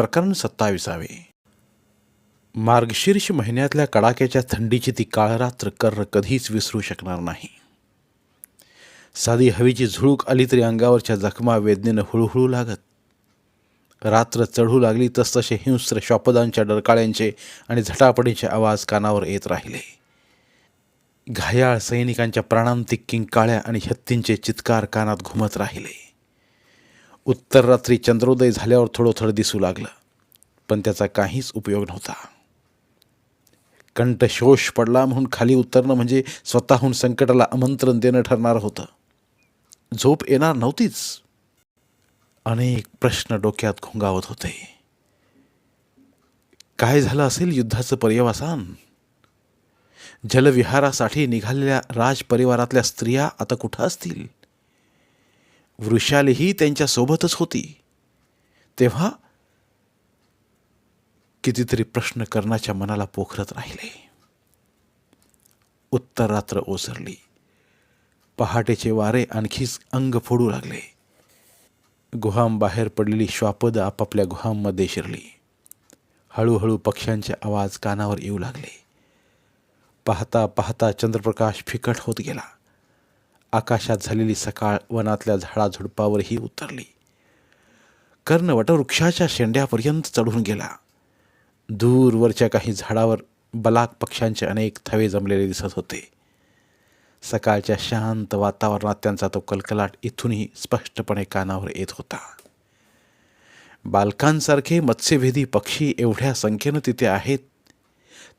प्रकरण सत्ताविसावे. मार्गशीर्ष महिन्यातल्या कडाक्याच्या थंडीची ती काळरात्र कर्र कधीच विसरू शकणार नाही. साधी हवेची झुळूक आली तरी अंगावरच्या जखमा वेदनेनं हुळूहुळू लागत. रात्र चढू लागली तसतसे हिंस्र श्वापदांच्या डरकाळ्यांचे आणि झटापटीचे आवाज कानावर येत राहिले. घायाळ सैनिकांच्या प्राणांतिक किंकाळ्या आणि हत्तींचे चित्कार कानात घुमत राहिले. उत्तर रात्री चंद्रोदय झाल्यावर थोडं थोडं दिसू लागलं पण त्याचा काहीच उपयोग नव्हता. कंठशोष पडला म्हणून खाली उतरणं म्हणजे स्वतःहून संकटाला आमंत्रण देणं ठरणार होतं. झोप येणार नव्हतीच. अनेक प्रश्न डोक्यात घोंगावत होते. काय झालं असेल युद्धाचं पर्यवसान? जलविहारासाठी निघालेल्या राजपरिवारातल्या स्त्रिया आता कुठं असतील? वृषालीही त्यांच्यासोबतच होती. तेव्हा कितीतरी प्रश्न कर्णाच्या मनाला पोखरत राहिले. उत्तर रात्र ओसरली. पहाटेचे वारे आणखीच अंग फोडू लागले. गुहाम बाहेर पडलेली श्वापद आपापल्या गुहांमध्ये शिरली. हळूहळू पक्ष्यांचे आवाज कानावर येऊ लागले. पाहता पाहता चंद्रप्रकाश फिकट होत गेला. आकाशात झालेली सकाळ वनातल्या झाडाझुडपावरही उतरली. कर्ण वटवृक्षाच्या शेंड्यापर्यंत चढून गेला. दूरवरच्या काही झाडावर बलाक पक्ष्यांचे अनेक थवे जमलेले दिसत होते. सकाळच्या शांत वातावरणात त्यांचा तो कलकलाट इथूनही स्पष्टपणे कानावर येत होता. बालकांसारखे मत्स्यभेदी पक्षी एवढ्या संख्येनं तिथे आहेत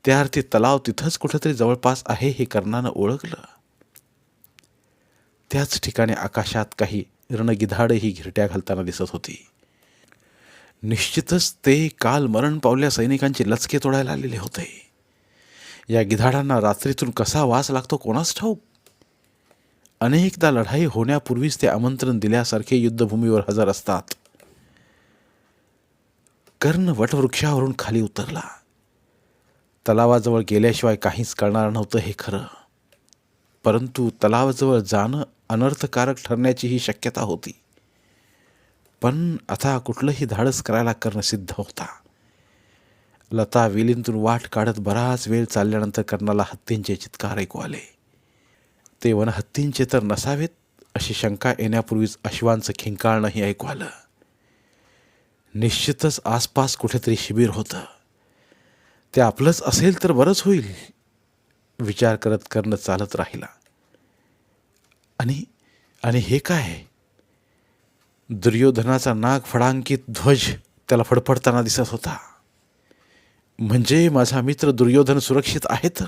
त्या अर्थी तलाव तिथंच कुठंतरी जवळपास आहे हे कर्णानं ओळखलं. त्याच ठिकाणी आकाशात काही रणगिधाडही घिरट्या घालताना दिसत होती. निश्चितच ते काल मरण पावल्या सैनिकांचे लचके तोडायला आलेले होते. या गिधाडांना रात्रीतून कसा वास लागतो कोणास ठाऊक? अनेकदा लढाई होण्यापूर्वीच ते आमंत्रण दिल्यासारखे युद्धभूमीवर हजर असतात. कर्ण वटवृक्षावरून खाली उतरला. तलावाजवळ गेल्याशिवाय काहीच कळणार नव्हतं हे खरं. परंतु तलावाजवळ जाणं अनर्थकारक ठरण्याचीही शक्यता होती. पण आता कुठलंही धाडस करायला करणं सिद्ध होता. लता वेलींतून वाट काढत बराच वेळ चालल्यानंतर कर्णाला हत्तींचे चित्कार ऐकू आले. ते वनहत्तींचे तर नसावेत अशी शंका येण्यापूर्वीच अश्वांचं खिंकाळणंही ऐकू आलं. निश्चितच आसपास कुठेतरी शिबिर होतं. ते आपलंच असेल तर बरंच होईल विचार करत करणं चालत राहिला. आणि आणि हे काय? दुर्योधनाचा नाग फडांकित ध्वज त्याला फडफडताना दिसत होता. म्हणजे माझा मित्र दुर्योधन सुरक्षित आहे तर?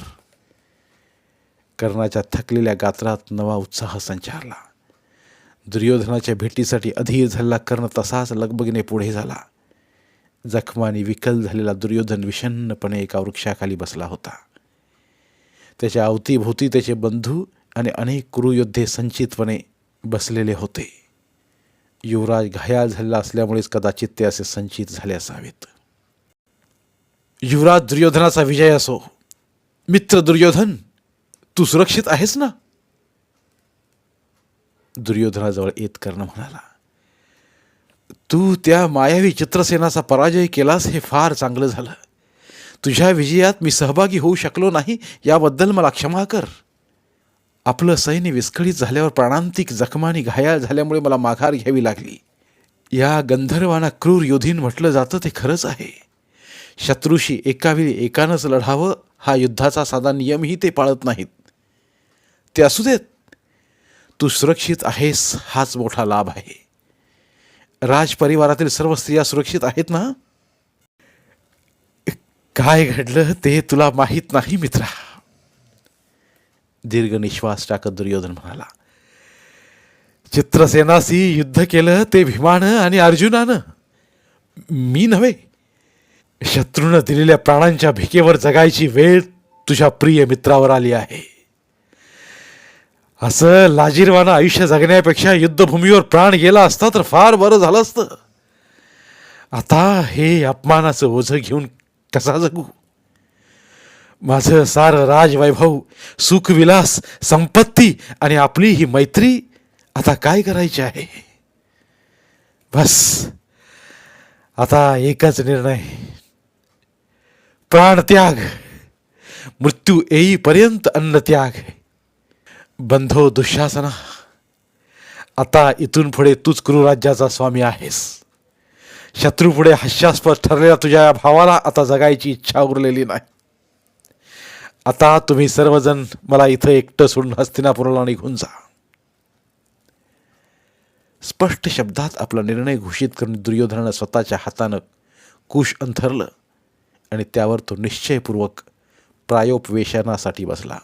कर्णाच्या थकलेल्या गात्रात नवा उत्साह संचारला. दुर्योधनाच्या भेटीसाठी अधीर झालेला कर्ण तसाच लगबगीने पुढे झाला. जखमाने विकल झालेला दुर्योधन विषण्णपणे एका वृक्षाखाली बसला होता. त्याच्या अवतीभोवती त्याचे बंधू आणि अनेक कुरुयोद्धे संचितपणे बसलेले होते. युवराज घायाळ झालेला असल्यामुळेच कदाचित ते असे संचित झाले असावेत. युवराज दुर्योधनाचा विजय असो. मित्र दुर्योधन तू सुरक्षित आहेस ना? दुर्योधनाजवळ येत कर्ण म्हणाला तू त्या मायावी चित्रसेनाचा पराजय केलास हे फार चांगलं झालं. तुझ्या विजयात मी सहभागी होऊ शकलो नाही याबद्दल मला क्षमा कर. आपलं सैन्य विस्कळीत झाल्यावर प्राणांतिक जखमानी घायाळ झाल्यामुळे मला माघार घ्यावी लागली. या गंधर्वांना क्रूर योधीन म्हटलं जातं ते खरंच आहे. शत्रूशी एकावेळी एकानंच लढावं हा युद्धाचा साधा नियमही ते पाळत नाहीत. ते असू देत. तू सुरक्षित आहेस हाच मोठा लाभ आहे. राजपरिवारातील सर्व स्त्रिया सुरक्षित आहेत ना? काय घडलं ते तुला माहीत नाही मित्रा. दीर्घ निश्वास टाकत दुर्योधन म्हणाला चित्रसेनाशी युद्ध केलं ते भीमानं आणि अर्जुनानं. मी नव्हे. शत्रूनं दिलेल्या प्राणांच्या भिकेवर जगायची वेळ तुझ्या प्रिय मित्रावर आली आहे. असं लाजीरवानं आयुष्य जगण्यापेक्षा युद्धभूमीवर प्राण गेला असता तर फार बरं झालं असतं. आता हे अपमानाचं ओझं घेऊन कसा जगू? माझं सारं राजवैभव सुखविलास संपत्ती आणि आपली ही मैत्री आता काय करायची आहे? बस. आता एकच निर्णय. प्राणत्याग. मृत्यू येईपर्यंत अन्नत्याग. बंधो दुःशासना. आता इथून पुढे तूच कुरुराज्याचा स्वामी आहेस. शत्रूपुढे हास्यास्पद ठरलेल्या तुझ्या या भावाला आता जगायची इच्छा उरलेली नाही. आता तुम्ही सर्वजण मला इथं एकटं सोडून हस्तिनापुराला निघून जा. स्पष्ट शब्दात आपला निर्णय घोषित करून दुर्योधनानं स्वतःच्या हातानं कुश अंथरलं आणि त्यावर तो निश्चयपूर्वक प्रायोपवेशनासाठी बसला.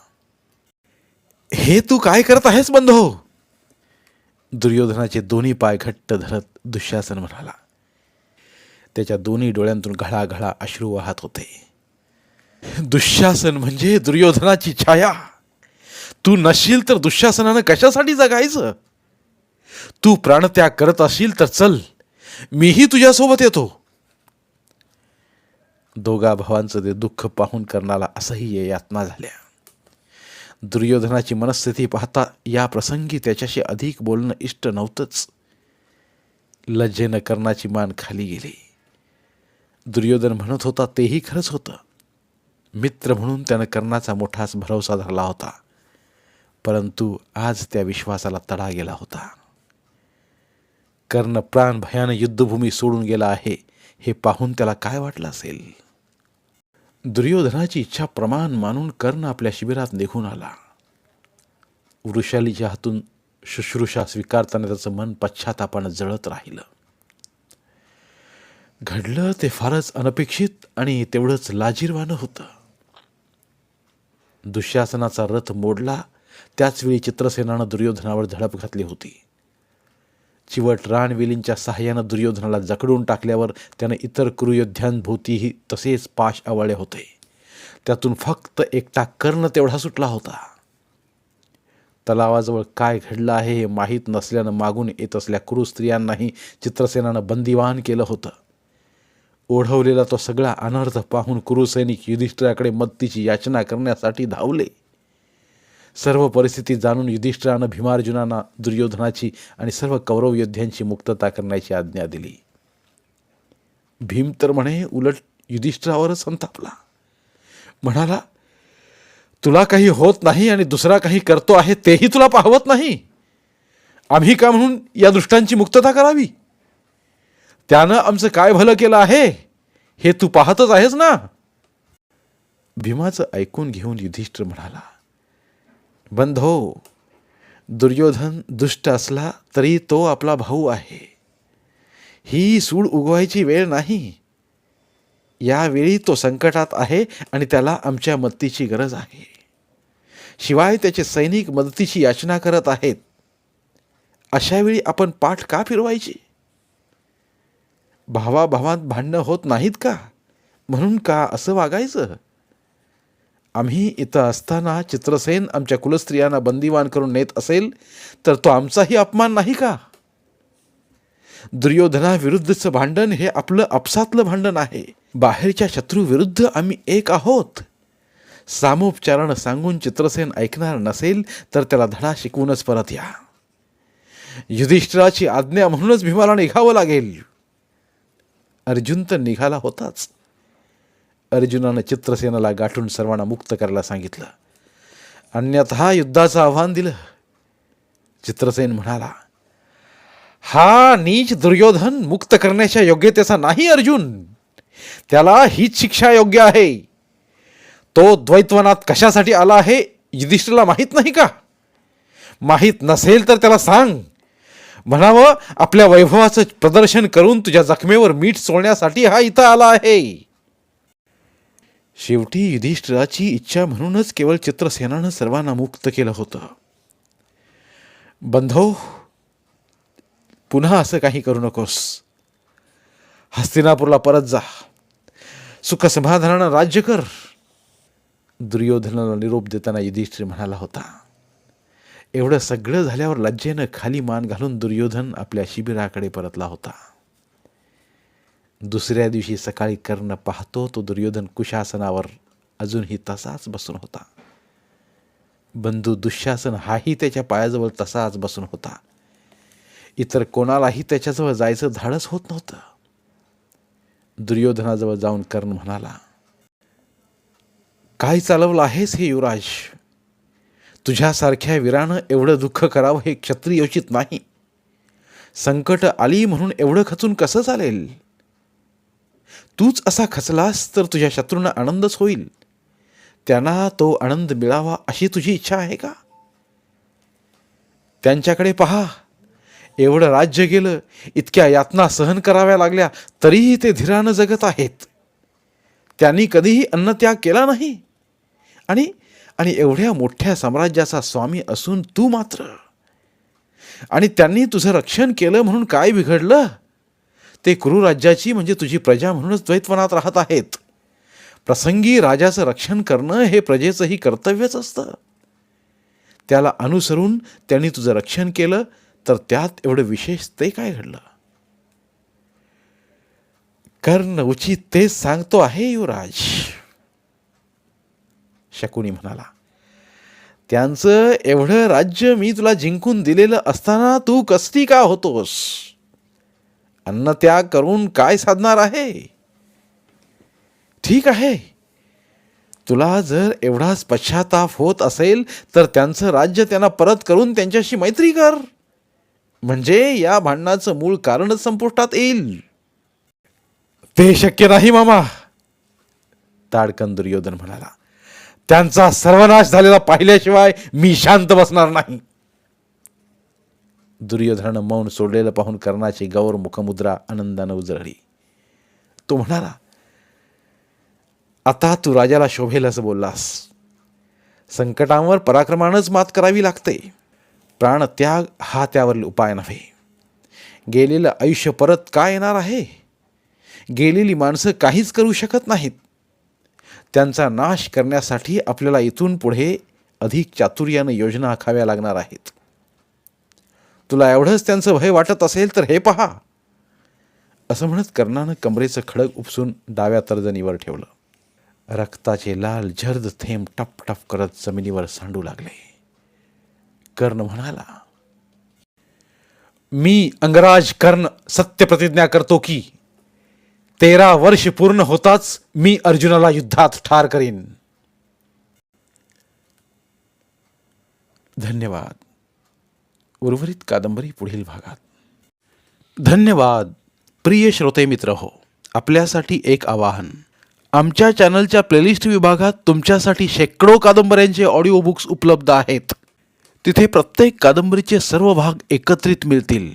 हे तू काय करत आहेस बंधो? दुर्योधनाचे दोन्ही पाय घट्ट धरत दुःशासन म्हणाला. त्याच्या दोन्ही डोळ्यांतून घळाघळा अश्रू वाहत होते. दुःशासन म्हणजे दुर्योधनाची छाया. तू नशील तर दुःशासनानं कशासाठी जगायचं? तू प्राणत्याग करत असशील तर चल मीही तुझ्यासोबत येतो. दोघा भावांचं ते दुःख पाहून कर्णाला असह्य यातना झाल्या. दुर्योधनाची मनस्थिती पाहता या प्रसंगी त्याच्याशी अधिक बोलणं इष्ट नव्हतंच. लज्जेनं कर्णाची मान खाली गेली. दुर्योधन म्हणत होता तेही खरंच होतं. मित्र म्हणून त्यानं कर्णाचा मोठाच भरवसा धरला होता. परंतु आज त्या विश्वासाला तडा गेला होता. कर्ण प्राण भयानं युद्धभूमी सोडून गेला आहे हे पाहून त्याला काय वाटलं असेल? दुर्योधनाची इच्छा प्रमाण मानून कर्ण आपल्या शिबिरात निघून आला. वृषालीच्या हातून शुश्रूषा स्वीकारताना त्याचं मन पश्चातापानं जळत राहिलं. घडलं ते फारच अनपेक्षित आणि तेवढंच लाजीरवानं होतं. दुःशासनाचा रथ मोडला त्याचवेळी चित्रसेनानं दुर्योधनावर झडप घातली होती. चिवट रानवेलींच्या सहाय्यानं दुर्योधनाला जकडून टाकल्यावर त्यानं इतर कुरुयोद्ध्यांभोवतीही तसेच पाश आवळले होते. त्यातून फक्त एकटा कर्ण तेवढा सुटला होता. तलावाजवळ काय घडलं आहे हे माहीत नसल्यानं मागून येत असल्या कुरु स्त्रियांनाही चित्रसेनानं बंदिवान केलं होतं. ओढवलेला तो सगळा अनर्थ पाहून कुरुसैनिक युधिष्ठिराकडे मत्तीची याचना करण्यासाठी धावले. सर्व परिस्थिती जाणून युधिष्ठिरानं भीमार्जुनांना दुर्योधनाची आणि सर्व कौरव योद्ध्यांची मुक्तता करण्याची आज्ञा दिली. भीम तर म्हणे उलट युधिष्ठिरावरच संतापला. म्हणाला तुला काही होत नाही आणि दुसरा काही करतो आहे तेही तुला पाहवत नाही. आम्ही का म्हणून या दृष्टांची मुक्तता करावी? त्यानं आमचं काय भलं केलं आहे? हे तू पाहतच आहेस ना? भीमाचं ऐकून घेऊन युधिष्ठिर म्हणाला बंधो दुर्योधन दुष्ट असला तरी तो आपला भाऊ आहे. ही सूड उगवायची वेळ नाही. यावेळी तो संकटात आहे आणि त्याला आमच्या मदतीची गरज आहे. शिवाय त्याचे सैनिक मदतीची याचना करत आहेत. अशावेळी आपण पाठ का फिरवायची? भावाभावात भांडणं होत नाहीत का? म्हणून का असं वागायचं? आम्ही इथं असताना चित्रसेन आमच्या कुलस्त्रियांना बंदिवान करून नेत असेल तर तो आमचाही अपमान नाही का? दुर्योधनाविरुद्धचं भांडण हे आपलं आपसातलं भांडण आहे. बाहेरच्या शत्रूविरुद्ध आम्ही एक आहोत. सामोपचारण सांगून चित्रसेन ऐकणार नसेल तर त्याला धडा शिकवूनच परत या. युधिष्ठिराची आज्ञा म्हणूनच भीमाला निघावं लागेल. अर्जुन तर निघाला होताच. अर्जुनानं चित्रसेनाला गाठून सर्वांना मुक्त करायला सांगितलं. अन्यथा युद्धाचं आव्हान दिलं. चित्रसेन म्हणाला हा नीच दुर्योधन मुक्त करण्याच्या योग्यतेचा नाही अर्जुन. त्याला हीच शिक्षा योग्य आहे. तो द्वैतवनात कशासाठी आला आहे युधिष्ठिरला माहीत नाही का? माहीत नसेल तर त्याला सांग. म्हणावं आपल्या वैभवाचं प्रदर्शन करून तुझ्या जखमेवर मीठ सोडण्यासाठी हा इथं आला आहे. शेवटी युधिष्ठिराची इच्छा म्हणूनच केवळ चित्रसेनानं सर्वांना मुक्त केलं होतं. बंधो पुन्हा असं काही करू नकोस. हस्तिनापूरला परत जा. सुखसमाधानानं राज्य कर. दुर्योधनाला निरोप देताना युधिष्ठिर म्हणाला होता. एवढं सगळं झाल्यावर लज्जेनं खाली मान घालून दुर्योधन आपल्या शिबिराकडे परतला होता. दुसऱ्या दिवशी सकाळी कर्ण पाहतो तो दुर्योधन कुशासनावर अजूनही तसाच बसून होता. बंधू दुःशासन हाही त्याच्या पायाजवळ तसाच बसून होता. इतर कोणालाही त्याच्याजवळ जायचं धाडस होत नव्हतं. दुर्योधनाजवळ जाऊन कर्ण म्हणाला काय चालवलं आहेस हे युवराज? तुझ्यासारख्या वीरानं एवढं दुःख करावं हे क्षत्रियोचित नाही. संकट आली म्हणून एवढं खचून कसं चालेल? तूच असा खचलास तर तुझ्या शत्रूंना आनंदच होईल. त्यांना तो आनंद मिळावा अशी तुझी इच्छा आहे का? त्यांच्याकडे पहा. एवढं राज्य गेलं इतक्या यातना सहन कराव्या लागल्या तरीही ते धीरानं जगत आहेत. त्यांनी कधीही अन्नत्याग केला नाही. आणि आणि एवढ्या मोठ्या साम्राज्याचा स्वामी असून तू मात्र. आणि त्यांनी तुझं रक्षण केलं म्हणून काय बिघडलं? ते कुरुराज्याची म्हणजे तुझी प्रजा म्हणूनच द्वैतवनात राहत आहेत. प्रसंगी राजाचं रक्षण करणं हे प्रजेचंही कर्तव्यच असतं. त्याला अनुसरून त्यांनी तुझं रक्षण केलं तर त्यात एवढं विशेष ते काय घडलं? कर्ण उचित तेच सांगतो आहे युवराज. शकुनी म्हणाला त्यांचं एवढं राज्य मी तुला जिंकून दिलेलं असताना तू कसती का होतोस? अन्नत्याग करून काय साधणार आहे? ठीक आहे. तुला जर एवढाच पश्चाताप होत असेल तर त्यांचं राज्य त्यांना परत करून त्यांच्याशी मैत्री कर. म्हणजे या भांडणाचं मूळ कारणच संपुष्टात येईल. ते शक्य नाही मामा. ताडकन दुर्योधन म्हणाला त्यांचा सर्वनाश झालेला पाहिल्याशिवाय मी शांत बसणार नाही. दुर्योधनानं मौन सोडलेलं पाहून कर्णाची गौर मुखमुद्रा आनंदानं उजळली. तो म्हणाला आता तू राजाला शोभेल असं बोललास. संकटांवर पराक्रमानंच मात करावी लागते. प्राणत्याग हा त्यावरील उपाय नव्हे. गेलेलं आयुष्य परत का येणार आहे? गेलेली माणसं काहीच करू शकत नाहीत. त्यांचा नाश करण्यासाठी आपल्याला इथून पुढे अधिक चातुर्यानं योजना आखाव्या लागणार आहेत. तुला एवढंच त्यांचं भय वाटत असेल तर हे पहा. असं म्हणत कर्णानं कमरेचं खडक उपसून डाव्या तर्जनीवर ठेवलं. रक्ताचे लाल झर्द थेंब टप टप करत जमिनीवर सांडू लागले. कर्ण म्हणाला मी अंगराज कर्ण सत्य प्रतिज्ञा करतो की तेरा वर्ष पूर्ण होताच मी अर्जुनाला युद्धात ठार करीन. धन्यवाद. उर्वरित कादंबरी पुढील भागात. धन्यवाद. प्रिय श्रोते मित्र हो आपल्यासाठी एक आवाहन. आमच्या चॅनलच्या प्लेलिस्ट विभागात तुमच्यासाठी शेकडो कादंबऱ्यांचे ऑडिओ बुक्स उपलब्ध आहेत. तिथे प्रत्येक कादंबरीचे सर्व भाग एकत्रित मिळतील.